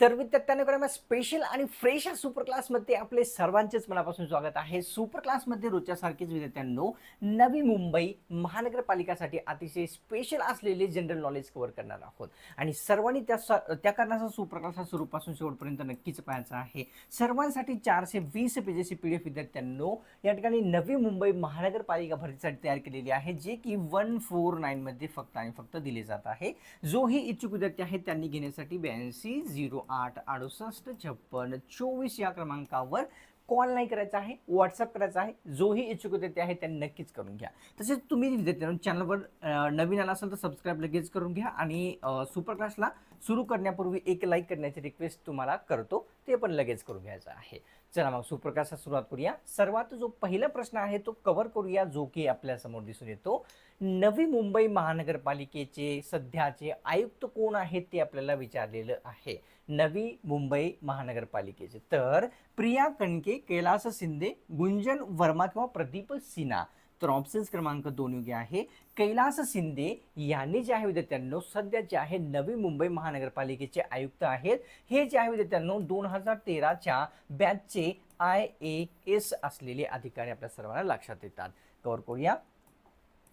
तर विद्यार्थ्यांना स्पेशल आणि फ्रेश सुपर क्लासमध्ये आपले सर्वांचेच मनापासून स्वागत आहे. सुपर क्लासमध्ये रोजच्यासारखेच विद्यार्थ्यांनो नवी मुंबई महानगरपालिकासाठी अतिशय स्पेशल असलेले जनरल नॉलेज कव्हर करणार आहोत. आणि सर्वांनी त्या स- त्या कारणाचा सुपर क्लास हा सुरूपासून शेवटपर्यंत नक्कीच पाहायचा आहे. सर्वांसाठी चारशे वीस पेजेसची पी डी एफ विद्यार्थ्यांनो या ठिकाणी नवी मुंबई महानगरपालिका भरतीसाठी तयार केलेली आहे जे की वन फोर नाईनमध्ये फक्त आणि फक्त दिले जात आहे. जोही इच्छुक विद्यार्थी आहे त्यांनी घेण्यासाठी ब्याऐंशी झिरो आठ अडुसष्ट छप्पन चोवीस या क्रमांकावर कॉल नाही करायचा आहे व्हॉट्सअप करायचा आहे. जोही इच्छुक विद्यार्थी आहे त्यांनी नक्कीच करून घ्या. तसेच तुम्ही विद्यार्थ्यांना चॅनलवर नवीन आला असेल तर सबस्क्राईब लगेच करून घ्या आणि सुपर क्लासला सुरू करण्यापूर्वी एक लाईक करण्याची रिक्वेस्ट तुम्हाला करतो ते पण लगेच करून घ्यायचं आहे. चला मग सुप्रकाशात सुरुवात करूया. सर्वात जो पहिला प्रश्न आहे तो कव्हर करूया जो की आपल्यासमोर दिसून येतो. नवी मुंबई महानगरपालिकेचे सध्याचे आयुक्त कोण आहेत ते आपल्याला विचारलेलं आहे. नवी मुंबई महानगरपालिकेचे. तर प्रिया कणके कैलास शिंदे गुंजन वर्मा किंवा प्रदीप सिन्हा. तर ऑप्शन्स क्रमांक दोन योग्य आहे. कैलास शिंदे यांनी जे आहे विद्यार्थ्यांनो सध्या जे आहे नवी मुंबई महानगरपालिकेचे आयुक्त आहेत. हे जे आहे विद्यार्थ्यांनो दोन हजार तेराच्या बॅचचे आय ए एस असलेले अधिकारी आपल्या सर्वांना लक्षात येतात. कवर करूया.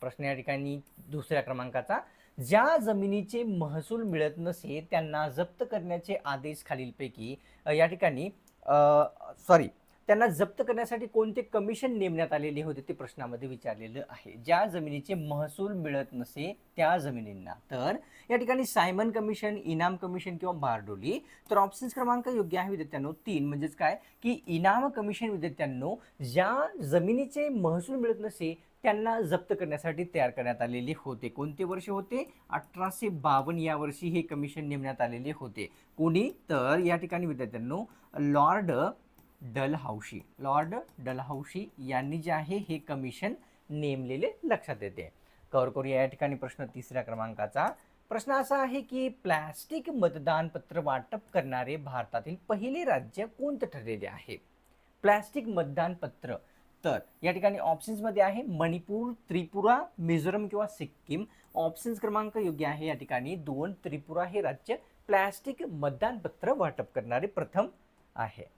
प्रश्न या ठिकाणी दुसऱ्या क्रमांकाचा. ज्या जमिनीचे महसूल मिळत नसे त्यांना जप्त करण्याचे आदेश खालीलपैकी या ठिकाणी सॉरी त्यांना जप्त करण्यासाठी कोणते कमिशन नेमण्यात आलेले होते ते प्रश्नामध्ये विचारलेलं आहे. ज्या जमिनीचे महसूल मिळत नसे त्या जमिनींना. तर या ठिकाणी सायमन कमिशन इनाम कमिशन किंवा बारडोली तर ऑप्शन्स क्रमांक योग्य आहे विद्यार्थ्यांनो तीन. म्हणजेच काय? की इनाम कमिशन विद्यार्थ्यांनो ज्या जमिनीचे महसूल मिळत नसे त्यांना जप्त करण्यासाठी तयार करण्यात आलेले होते. कोणते वर्ष होते? अठराशे बावन्न या वर्षी हे कमिशन नेमण्यात आलेले होते. कोणी? तर या ठिकाणी विद्यार्थ्यांनो लॉर्ड डलहाऊशी लॉर्ड डलहाऊशी यांनी जे आहे हे कमिशन नेमलेले लक्षात येते. कवर करूया या ठिकाणी प्रश्न तिसऱ्या क्रमांकाचा. प्रश्न असा आहे की प्लॅस्टिक मतदान पत्र वाटप करणारे भारतातील पहिले राज्य कोणतं ठरलेले आहे? प्लॅस्टिक मतदान पत्र तर या ठिकाणी ऑप्शन्समध्ये आहे मणिपूर त्रिपुरा मिझोरम किंवा सिक्कीम. ऑप्शन्स क्रमांक योग्य आहे या ठिकाणी. दोन त्रिपुरा हे राज्य प्लॅस्टिक मतदान पत्र वाटप करणारे प्रथम आहे.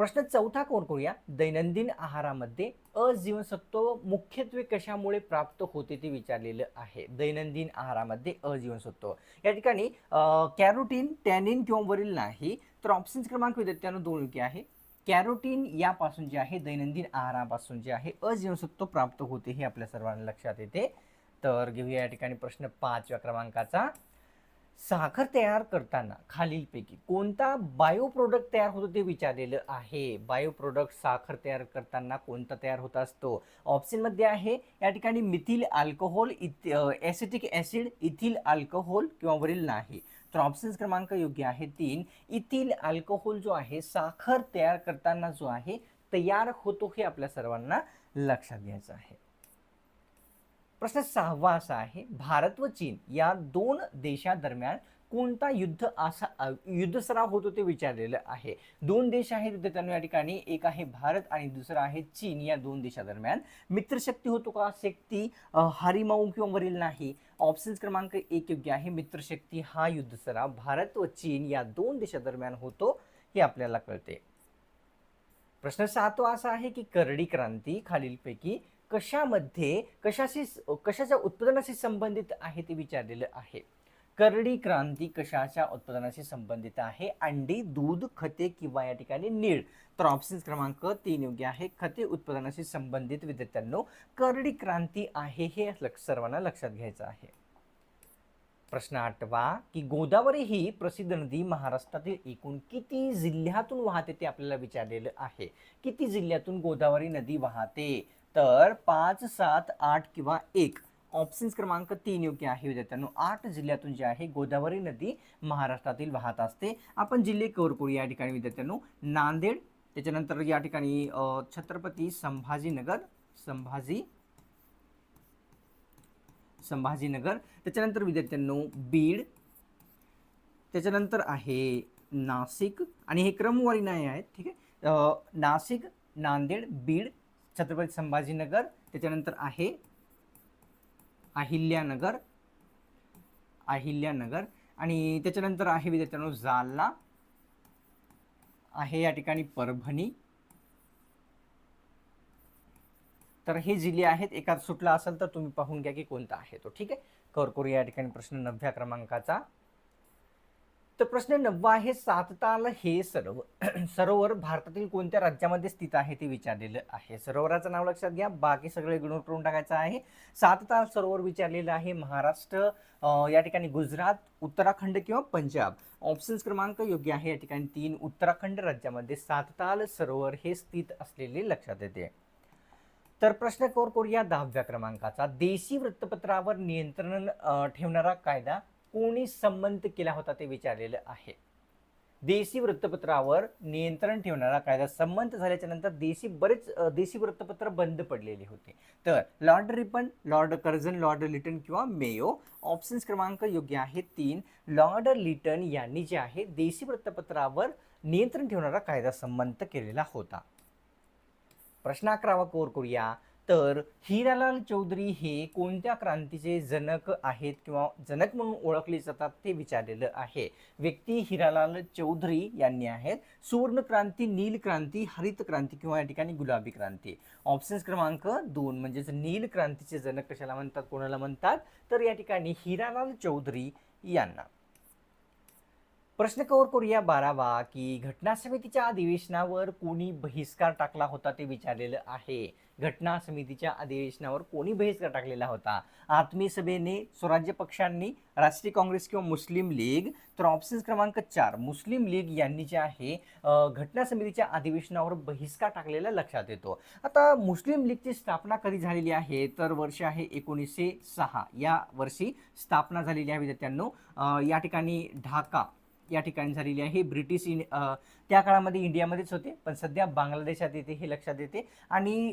प्रश्न चौथा कोण करूया? दैनंदिन आहारामध्ये अजीवनसत्व मुख्यत्वे कशामुळे प्राप्त होते ते विचारलेलं आहे. दैनंदिन आहारामध्ये अजीवनसत्व. या ठिकाणी कॅरोटीन टॅनिन किंवा वरील नाही तर ऑप्शन्स क्रमांक विद्यार्थ्यांना दोन योग्य आहे. कॅरोटीन यापासून जे आहे दैनंदिन आहारापासून जे आहे अजीवनसत्व प्राप्त होते हे आपल्या सर्वांना लक्षात येते. तर घेऊया या ठिकाणी प्रश्न पाचव्या क्रमांकाचा. साखर तयार करताना खालीलपैकी कोणता बायो प्रोडक्ट तयार होतो ते विचारलेलं आहे? बायो प्रोडक्ट साखर तयार करताना कोणता तयार होत असतो? ऑप्शनमध्ये आहे या ठिकाणी मिथिल अल्कोहोल इथ ॲसिटिक ॲसिड इथिल अल्कोहोल किंवा वरील नाही. तर ऑप्शन्स क्रमांक योग्य आहे तीन. इथिल अल्कोहोल जो आहे साखर तयार करताना जो आहे तयार होतो हे आपल्या सर्वांना लक्षात घ्यायचं आहे. प्रश्न सहावा असा आहे भारत व चीन या दोन देशादरम्यान कोणता युद्ध असा युद्ध सराव होतो ते विचारलेलं आहे. दोन देश आहेत विद्यार्थ्यांनो या ठिकाणी एक आहे भारत आणि दुसरा आहे चीन. या दोन देशादरम्यान मित्रशक्ती होतो का? शक्ती हरिमाऊ किंवा वरील नाही. ऑप्शन्स क्रमांक एक योग्य आहे मित्रशक्ती हा युद्ध सराव भारत व चीन या दोन देशादरम्यान होतो हे आपल्याला कळते. प्रश्न सातवा असा आहे की करडी क्रांती खालीलपैकी कशामध्ये कशाशी कशाच्या उत्पादनाशी संबंधित आहे ते विचारलेलं आहे. करडी क्रांती कशाच्या उत्पादनाशी संबंधित आहे? अंडी दूध खते किंवा या ठिकाणी नीळ. तर ऑप्शन क्रमांक तीन योग्य आहे. खते उत्पादनाशी संबंधित विद्यार्थ्यांनो करडी क्रांती आहे हे सर्वांना लक्षात घ्यायचं आहे. प्रश्न आठवा की गोदावरी ही प्रसिद्ध नदी महाराष्ट्रातील एकूण किती जिल्ह्यातून वाहते ते आपल्याला विचारलेलं आहे. किती जिल्ह्यातून गोदावरी नदी वाहते? तर पाच सात आठ किंवा एक. ऑप्शन्स क्रमांक तीन योग्य आहे विद्यार्थ्यांनो. आठ जिल्ह्यातून जे आहे गोदावरी नदी महाराष्ट्रातील वाहत असते. आपण जिल्हे कवर करू या ठिकाणी विद्यार्थ्यांनो. नांदेड त्याच्यानंतर या ठिकाणी छत्रपती संभाजीनगर संभाजी संभाजीनगर. त्याच्यानंतर विद्यार्थ्यांनो बीड. त्याच्यानंतर आहे नाशिक. आणि हे क्रमवारी नाही आहेत ठीक आहे? नाशिक नांदेड बीड छत्रपती संभाजीनगर त्याच्यानंतर आहे अहिल्यानगर अहिल्यानगर आणि त्याच्यानंतर आहे विद्यार्थ्यांनो जालना. आहे या ठिकाणी परभणी. तर हे जिल्हे आहेत एखाद सुटला असेल तर तुम्ही पाहून घ्या की कोणता आहे तो. ठीक आहे? कवर या ठिकाणी प्रश्न नवव्या क्रमांकाचा. तर प्रश्न नववा आहे सातताल हे सरोवर सरोवर भारतातील कोणत्या राज्यामध्ये स्थित आहे ते विचारलेलं आहे. सरोवराचं नाव लक्षात घ्या. बाकी सगळं इग्नोर करून टाकायचं आहे. सातताल सरोवर विचारलेलं आहे महाराष्ट्र या ठिकाणी गुजरात उत्तराखंड किंवा पंजाब. ऑप्शन्स क्रमांक योग्य आहे. या ठिकाणी तीन उत्तराखंड राज्यामध्ये सातताल सरोवर हे स्थित असलेले लक्षात येते. तर प्रश्न कोर कोर या दहाव्या क्रमांकाचा. देशी वृत्तपत्रावर नियंत्रण ठेवणारा कायदा? कोणी संमत केला होता ते विचारलेलं आहे. देशी वृत्तपत्रावर नियंत्रण ठेवणारा कायदा संमत झाल्याच्यानंतर देशी बरेच देशी वृत्तपत्र बंद पडलेले होते. तर Lord Ripon Lord Curzon Lord Lytton किंवा मेयो ऑप्शन्स क्रमांक योग्य आहे तीन. लॉर्ड लिटन यांनी जे आहे देशी वृत्तपत्रावर नियंत्रण ठेवणारा कायदा संमत केलेला होता. प्रश्न अकरावा कोर करूया. तर हिरालाल चौधरी हे कोणत्या क्रांतीचे जनक आहेत किंवा जनक म्हणून ओळखले जातात ते विचारलेलं आहे. व्यक्ती हिरालाल चौधरी यांनी आहेत. सुवर्ण क्रांती नील क्रांती हरित क्रांती किंवा या ठिकाणी गुलाबी क्रांती. ऑप्शन्स क्रमांक दोन म्हणजेच नील क्रांतीचे जनक कशाला म्हणतात कोणाला म्हणतात? तर या ठिकाणी हिरालाल चौधरी यांना. प्रश्न कवर करूया बारावा की घटना समितीच्या अधिवेशनावर कोणी बहिष्कार टाकला होता ते विचारलेलं आहे. घटना समितीच्या अधिवेशनावर कोणी बहिष्कार टाकलेला होता? आत्मीय सभेने स्वराज्य पक्षांनी राष्ट्रीय काँग्रेस किंवा मुस्लिम लीग तर ऑप्शन क्रमांक चार मुस्लिम लीग यांनी जे आहे घटना समितीच्या अधिवेशनावर बहिष्कार टाकलेला लक्षात येतो. आता मुस्लिम लीगची स्थापना कधी झालेली आहे? तर वर्ष आहे एकोणीसशे सहा. या वर्षी स्थापना झालेली आहे विद्यार्थ्यांनो. या ठिकाणी ढाका या ठिकाणी झालेली आहे. ब्रिटिश इन त्या काळामध्ये इंडियामध्येच होते पण सध्या बांगलादेशात येते हे लक्षात येते. आणि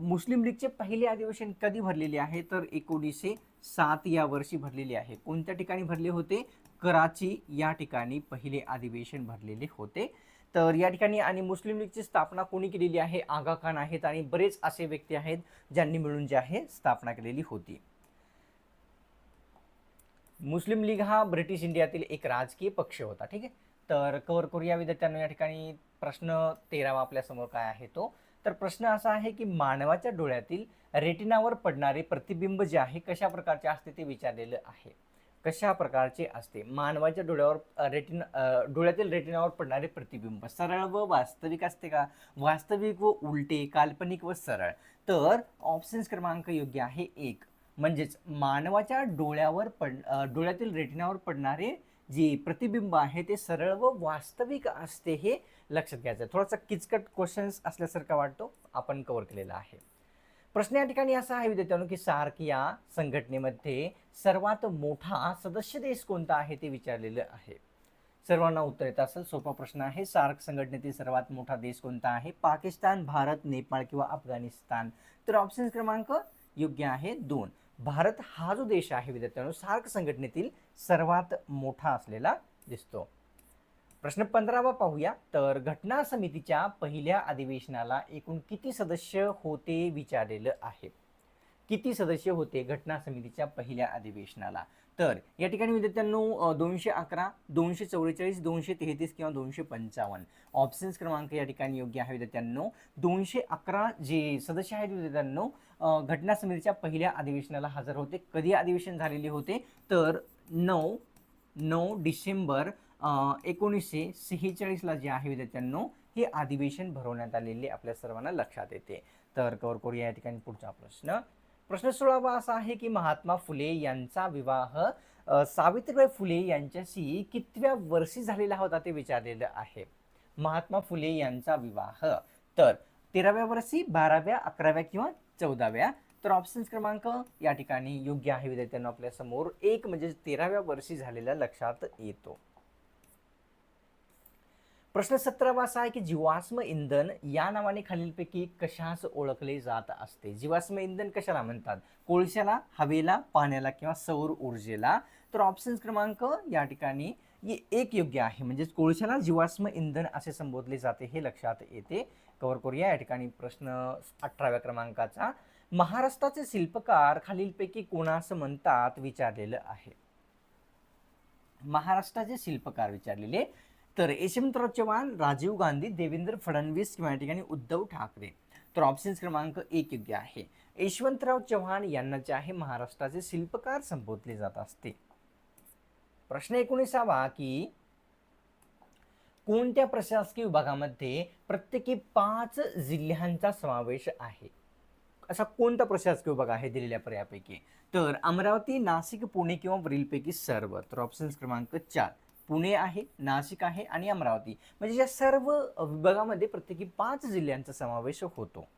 मुस्लिम लीगचे पहिले अधिवेशन कधी भरलेले आहे? तर एकोणीसशे सात या वर्षी भरलेले आहे. कोणत्या ठिकाणी भरले होते? कराची या ठिकाणी पहिले अधिवेशन भरलेले होते. तर या ठिकाणी आणि मुस्लिम लीगची स्थापना कोणी केलेली आहे? आगा खान आहेत आणि बरेच असे व्यक्ती आहेत ज्यांनी मिळून जे आहे स्थापना केलेली होती. मुस्लिम लीग हा ब्रिटिश इंडियातील एक राजकीय पक्ष होता ठीक आहे? तर कवर करूया विद्यार्थ्यांना या ठिकाणी. प्रश्न तेरावा आपल्यासमोर काय आहे तो? तर प्रश्न असा आहे की मानवाच्या डोळ्यातील रेटिनावर पडणारे प्रतिबिंब जे आहे कशा प्रकारचे असते ते विचारलेलं आहे. कशा प्रकारचे असते? मानवाच्या डोळ्यावर रेटिन डोळ्यातील रेटिनावर पडणारे प्रतिबिंब सरळ व वास्तविक असते का? वास्तविक व उलटे काल्पनिक व सरळ. तर ऑप्शन्स क्रमांक योग्य आहे एक. म्हणजेच मानवाच्या डोळ्यावर पड डोळ्यातील रेटिनावर पडणारे जे प्रतिबिंब आहे ते सरळ व वास्तविक असते हे लक्षात घ्यायचं आहे. थोडासा किचकट क्वेश्चन्स असल्यासारखा वाटतो. आपण कव्हर केलेला आहे. प्रश्न या ठिकाणी असा आहे विद्यार्थ्यांनो की सार्क या संघटनेमध्ये सर्वात मोठा सदस्य देश कोणता आहे ते विचारलेलं आहे. सर्वांना उत्तर येत असेल सोपा प्रश्न आहे. सार्क संघटनेतील सर्वात मोठा देश कोणता आहे? पाकिस्तान भारत नेपाळ किंवा अफगाणिस्तान? तर ऑप्शन क्रमांक योग्य आहे दोन. भारत हा जो देश आहे विद्यार्थ्यांनो सार्क संघटनेतील सर्वात मोठा असलेला दिसतो. प्रश्न पंधरावा पाहूया. तर घटना समितीच्या पहिल्या अधिवेशनाला एकूण किती सदस्य होते विचारलेलं आहे? किती सदस्य होते घटना समितीच्या पहिल्या अधिवेशनाला? तर या ठिकाणी विद्यार्थ्यांनो दोनशे अकरा दोनशे चौवेचाळीस दोनशे तेहतीस किंवा दोनशे पंचावन्न. ऑप्शन्स क्रमांक या ठिकाणी योग्य आहे विद्यार्थ्यांनो. दोनशे अकरा जे सदस्य आहेत विद्यार्थ्यांनो घटना समितीच्या पहिल्या अधिवेशनाला हजर होते. कधी अधिवेशन झालेले होते? तर नऊ नऊ डिसेंबर एकोणीसशे सेहेचाळीसला जे आहे विद्यार्थ्यांनो हे अधिवेशन भरवण्यात आलेले आपल्या सर्वांना लक्षात येते. तर कवर करूया या ठिकाणी पुढचा प्रश्न. प्रश्न सोळावा असा आहे की महात्मा फुले यांचा विवाह सावित्रीबाई फुले यांच्याशी कितव्या वर्षी झालेला होता ते विचारलेलं आहे. महात्मा फुले यांचा विवाह. तर तेराव्या वर्षी बाराव्या अकराव्या किंवा चौदाव्या. तर ऑप्शन्स क्रमांक या ठिकाणी योग्य आहे विद्यार्थ्यांना आपल्यासमोर. एक म्हणजे तेराव्या वर्षी झालेला लक्षात येतो. प्रश्न सतरावा असा आहे की जीवाश्म इंधन या नावाने खालीलपैकी कशास ओळखले जात असते? जीवाश्म इंधन कशाला म्हणतात? कोळशाला हवेला पाण्याला किंवा सौर ऊर्जेला? तर ऑप्शन क्रमांक या ठिकाणी एक योग्य आहे. म्हणजेच कोळशाला जीवाश्म इंधन असे संबोधले जाते हे लक्षात येते. कव्हर करूया. या ठिकाणी प्रश्न अठराव्या क्रमांकाचा. महाराष्ट्राचे शिल्पकार खालीलपैकी कोणास म्हणतात विचारलेलं आहे? महाराष्ट्राचे शिल्पकार विचारलेले. तर यशवंतराव चव्हाण राजीव गांधी देवेंद्र फडणवीस किंवा या ठिकाणी उद्धव ठाकरे. तर ऑप्शन क्रमांक एक योग्य आहे. यशवंतराव चव्हाण यांना जे आहे महाराष्ट्राचे शिल्पकार संबोधले जात असते. प्रश्न एकोणीसावा की कोणत्या प्रशासकीय विभागामध्ये प्रत्येकी पाच जिल्ह्यांचा समावेश आहे? असा कोणता प्रशासकीय विभाग आहे दिलेल्या पर्यापैकी तर अमरावती नाशिक पुणे किंवा वरीलपैकी सर्व. तर ऑप्शन्स क्रमांक चार. पुणे आहे नाशिक आहे आणि अमरावती. म्हणजे या सर्व विभागामध्ये प्रत्येकी पाच जिल्ह्यांचा समावेश होतो.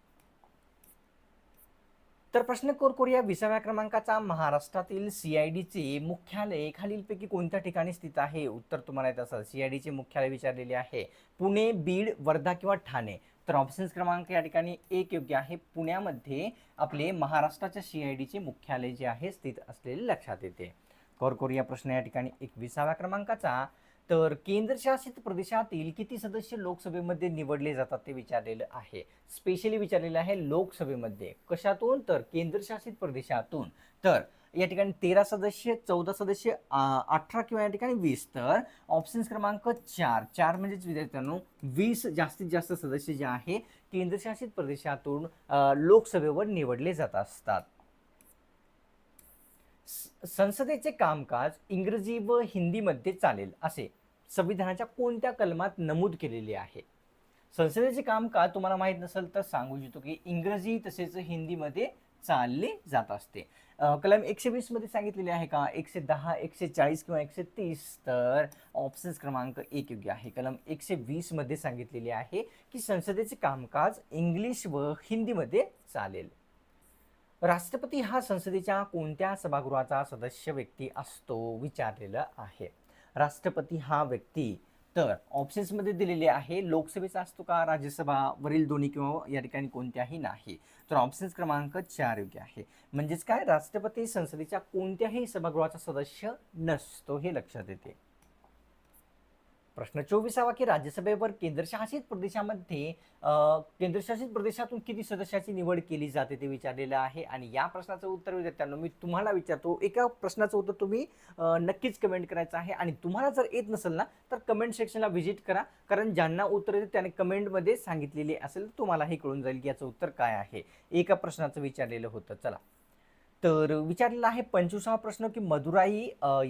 तर प्रश्न कोर कोरिया विसाव्या क्रमांकाचा महाराष्ट्रातील सीआयडीचे मुख्यालय खालीलपैकी कोणत्या ठिकाणी स्थित आहे? उत्तर तुम्हाला येत असेल. सीआयडीचे मुख्यालय विचारलेले आहे पुणे बीड वर्धा किंवा ठाणे. तर ऑप्शन्स क्रमांक या ठिकाणी एक योग्य आहे. पुण्यामध्ये आपले महाराष्ट्राच्या सीआयडीचे मुख्यालय जे आहे स्थित असलेले लक्षात येते. कोर कोरिया प्रश्न या ठिकाणी एकविसाव्या क्रमांकाचा तर केंद्रशासित प्रदेशातील किती सदस्य लोकसभेमध्ये निवडले जातात ते विचारलेलं आहे. स्पेशली विचारलेलं आहे लोकसभेमध्ये. कशातून? तर केंद्रशासित प्रदेशातून. तर या ठिकाणी तेरा सदस्य चौदा सदस्य अठरा किंवा या ठिकाणी वीस. तर ऑप्शन क्रमांक चार. चार म्हणजेच विद्यार्थ्यांनो वीस जास्तीत जास्त सदस्य जे आहे केंद्रशासित प्रदेशातून लोकसभेवर निवडले जात असतात. संसदेचे कामकाज इंग्रजी व हिंदीमध्ये चालेल असे संविधानाच्या कोणत्या कलमात नमूद केलेले आहे? संसदेचे कामकाज तुम्हाला माहीत नसेल तर सांगू इच्छितो की इंग्रजी तसेच हिंदीमध्ये चालले जात असते. कलम एकशे वीसमध्ये सांगितलेले आहे का? एकशे दहा एकशे चाळीस किंवा एकशे तीस तर ऑप्शन क्रमांक एक योग्य आहे. कलम एकशे वीसमध्ये सांगितलेले आहे की संसदेचे कामकाज इंग्लिश व हिंदीमध्ये चालेल. राष्ट्रपती हा संसदेच्या कोणत्या सभागृहाचा सदस्य व्यक्ती असतो विचारलेलं आहे. राष्ट्रपती हा व्यक्ती तर ऑप्शन्समध्ये दिलेले आहे. लोकसभेचा असतो का राज्यसभा वरील दोन्ही किंवा या ठिकाणी कोणत्याही नाही. तर ऑप्शन्स क्रमांक चार योग्य आहे. म्हणजेच काय राष्ट्रपती संसदेच्या कोणत्याही सभागृहाचा सदस्य नसतो हे लक्षात येते. प्रश्न चोवीसावा की राज्यसभेवर केंद्रशासित प्रदेशामध्ये केंद्रशासित प्रदेशातून किती सदस्याची निवड केली जाते ते विचारलेलं आहे आणि या प्रश्नाचं उत्तर विद्यार्थ्यांनो मी तुम्हाला विचारतो. एका प्रश्नाचं उत्तर तुम्ही नक्कीच कमेंट करायचं आहे आणि तुम्हाला जर येत नसेल ना तर कमेंट सेक्शनला व्हिजिट करा. कारण ज्यांना उत्तर येते त्याने कमेंटमध्ये सांगितलेली असेल तर तुम्हाला हे कळून जाईल की याचं उत्तर काय आहे. एका प्रश्नाचं विचारलेलं होतं. चला. तर विचारलेला आहे पंचवीसावा प्रश्न की मदुराई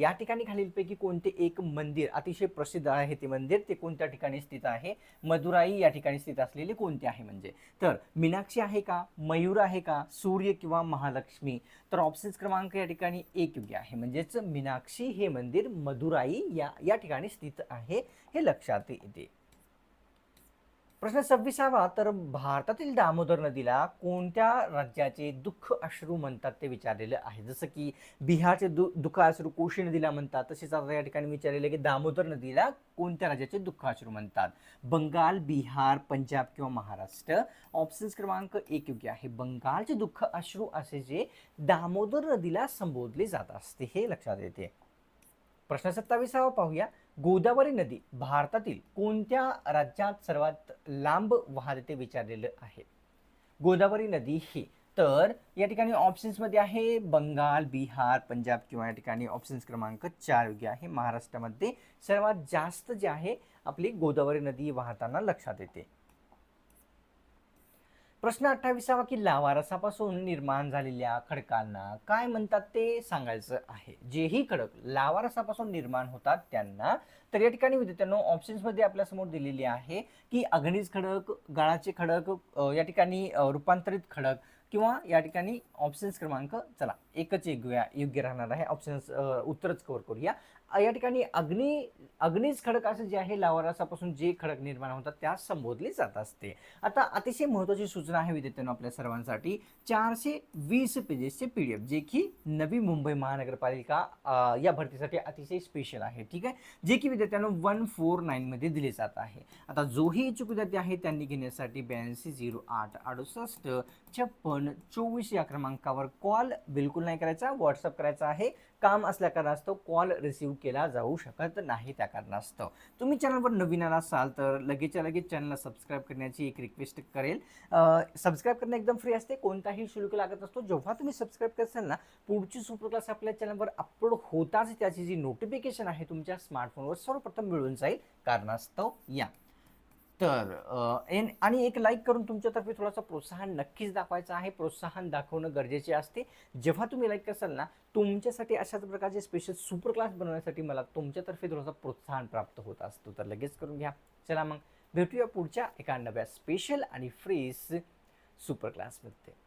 या ठिकाणी खालीलपैकी कोणते एक मंदिर अतिशय प्रसिद्ध आहे ते मंदिर? ते कोणत्या ठिकाणी स्थित आहे? मदुराई या ठिकाणी स्थित असलेले कोणते आहे म्हणजे? तर मीनाक्षी आहे का? मयूर आहे का? सूर्य किंवा महालक्ष्मी? तर ऑप्शन्स क्रमांक या ठिकाणी एक योग्य आहे. म्हणजेच मीनाक्षी हे मंदिर मदुराई या या ठिकाणी स्थित आहे हे लक्षात येते. प्रश्न सव्वीसावा तर भारतातील दामोदर नदीला कोणत्या राज्याचे दुःख अश्रू म्हणतात ते विचारलेलं आहे? जसं की बिहारचे दु दुःख अश्रू कोशी नदीला म्हणतात तसेच आता या ठिकाणी विचारलेलं की दामोदर नदीला कोणत्या राज्याचे दुःख अश्रू म्हणतात? बंगाल बिहार पंजाब किंवा महाराष्ट्र? ऑप्शन्स क्रमांक एक योग्य आहे. बंगालचे दुःख अश्रू असे जे दामोदर नदीला संबोधले जात असते हे लक्षात येते. प्रश्न सत्तावीसावा पाहूया. गोदावरी नदी भारतातील कोणत्या राज्यात सर्वात लांब वाहते ते विचारलेलं आहे? गोदावरी नदी ही तर या ठिकाणी ऑप्शन्समध्ये आहे बंगाल बिहार पंजाब किंवा या ठिकाणी ऑप्शन्स क्रमांक चार योग्य आहे. महाराष्ट्रामध्ये सर्वात जास्त जे आहे आपली गोदावरी नदी वाहताना लक्षात येते. प्रश्न अठ्ठावीसावा की लावारसापासून निर्माण झालेल्या खडकांना काय म्हणतात ते सांगायचं आहे? जेही खडक लावारसापासून निर्माण होतात त्यांना. तर या ठिकाणी विद्यार्थ्यांनो ऑप्शन्समध्ये आपल्यासमोर दिलेली आहे की अग्निज खडक गाळाचे खडक या ठिकाणी रूपांतरित खडक किंवा या ठिकाणी ऑप्शन्स क्रमांक चला एकच एक योग्य राहणार आहे. ऑप्शन्स उत्तरच कव्हर करूया. या ठिकाणी अग्नी अग्निज खडक असं जे आहे लावारसापासून जे खडक निर्माण होतात त्यास संबोधले जात असते. आता अतिशय महत्त्वाची सूचना आहे विद्यार्थ्यांनो आपल्या सर्वांसाठी. चारशे वीस पेजेसचे पी डी एफ जे की नवी मुंबई महानगरपालिका या भरतीसाठी अतिशय स्पेशल आहे ठीक आहे? जे की विद्यार्थ्यांनो वन फोर नाईनमध्ये दिले जात आहे. आता जोही इच्छुक विद्यार्थी आहे त्यांनी घेण्यासाठी ब्याऐंशी झिरो आठ अडुसष्ट छप्पन चोवीस या क्रमांकावर कॉल बिलकुल नाही करायचा व्हॉट्सअप करायचा आहे. काम असल्या कारणास्तव कॉल रिसीव केला जाऊ शकत नाही त्या कारणास्तव. तुम्ही चॅनलवर नवीन आला असाल तर लगेचच्या लगेच चॅनलला सबस्क्राईब करण्याची एक रिक्वेस्ट करेल. सबस्क्राईब करणं एकदम फ्री असते. कोणताही शुल्क लागत असतो जेव्हा तुम्ही सबस्क्राईब करसाल ना पुढची सुपर क्लास आपल्या चॅनलवर अपलोड होताच त्याची जी नोटिफिकेशन आहे तुमच्या स्मार्टफोनवर सर्वप्रथम मिळून जाईल. कारणास्तव या. तर एन- आणि एक लाईक करून तुमच्यातर्फे थोडासा प्रोत्साहन नक्कीच दाखवायचं आहे. प्रोत्साहन दाखवणं गरजेचे असते. जेव्हा तुम्ही लाईक असाल ना तुमच्यासाठी अशाच प्रकारचे स्पेशल सुपर क्लास बनवण्यासाठी मला तुमच्यातर्फे थोडासा प्रोत्साहन प्राप्त होत असतो. तर लगेच करून घ्या. चला मग भेटूया पुढच्या एका नव्या स्पेशल आणि फ्रीज सुपर क्लासमध्ये